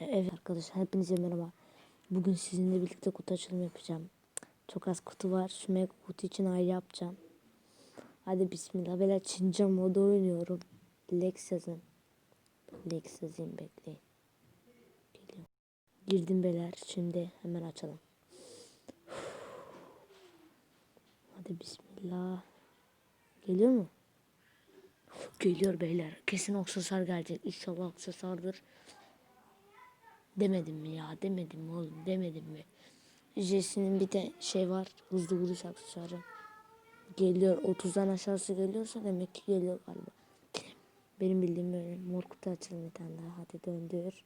Evet arkadaşlar hepinize merhaba. Bugün sizinle birlikte kutu açılımı yapacağım. Çok az kutu var. Şu mega kutu için ayrı yapacağım. Hadi bismillah. Ben Çince modu oynuyorum. Lex yazın. Lex yazayım bekleyin. Geliyor. Girdim beyler. Şimdi hemen açalım. Hadi bismillah. Geliyor mu? Geliyor beyler. Kesin aksesuar gelecek. İnşallah aksesuardır. Demedim mi ya? Demedim mi oğlum? Demedim mi? Jesse'nin bir de şey var. Hızlı vuruş aksesuarı. Geliyor. 30'dan aşağısı geliyorsa demek ki geliyor galiba. Benim bildiğim böyle. Mor kutu açalım bir tane daha. Hadi döndür.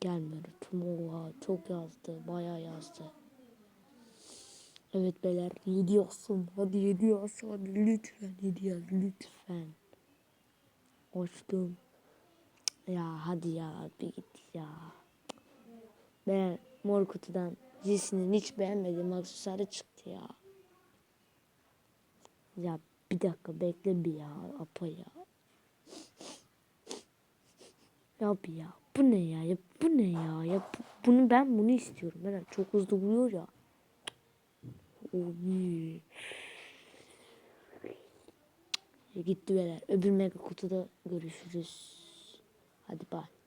Gelmiyor. Oha, çok yazdı. Bayağı yazdı. Evet beyler 7 yazsın. Hadi 7 yaz. Hadi lütfen 7 yaz. Lütfen. Açtım. Ya hadi ya bir git ya. Ben mor kutudan Jesse'nin hiç beğenmediğim aksesuarı çıktı ya. Ya bir dakika bekle bir ya apa ya. Ya bir ya bu ne ya, ya bu ne ya ya bu- bunu ben bunu istiyorum ben çok hızlı vuruyor ya. Oy. Gitti beyler öbür mega kutuda görüşürüz. Hadi bay.